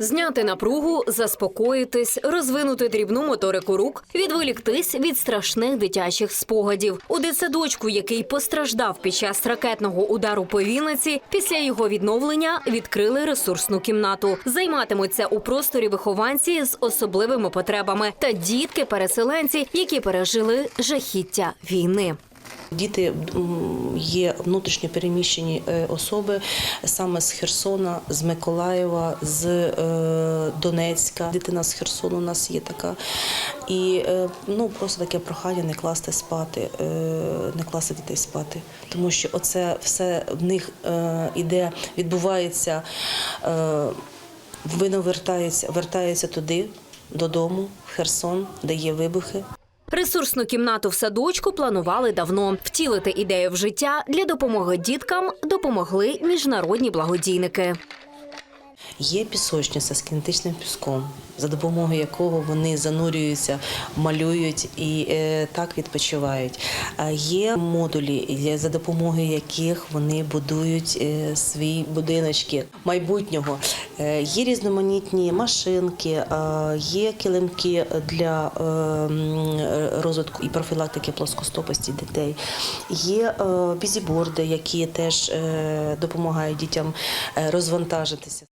Зняти напругу, заспокоїтись, розвинути дрібну моторику рук, відволіктись від страшних дитячих спогадів. У дитсадочку, який постраждав під час ракетного удару по Вінниці, після його відновлення відкрили ресурсну кімнату. Займатимуться у просторі вихованці з особливими потребами та дітки-переселенці, які пережили жахіття війни. Діти є внутрішньо переміщені е, особи саме з Херсона, з Миколаєва, з е, Донецька. Дитина з Херсону у нас є така. І е, ну, просто таке прохання не класти спати, не класти дітей спати. Тому що оце все в них іде, відбувається, воно вертається, вертається туди, додому, в Херсон, де є вибухи. Ресурсну кімнату в садочку планували давно. Втілити ідею в життя для допомоги діткам допомогли міжнародні благодійники. Є пісочниця з кінетичним піском, за допомогою якого вони занурюються, малюють і е, так відпочивають. Є модулі, за допомогою яких вони будують е, свої будиночки майбутнього. Е, є різноманітні машинки, є килимки для розвитку і профілактики плоскостопості дітей. Є бізіборди, які теж допомагають дітям розвантажитися.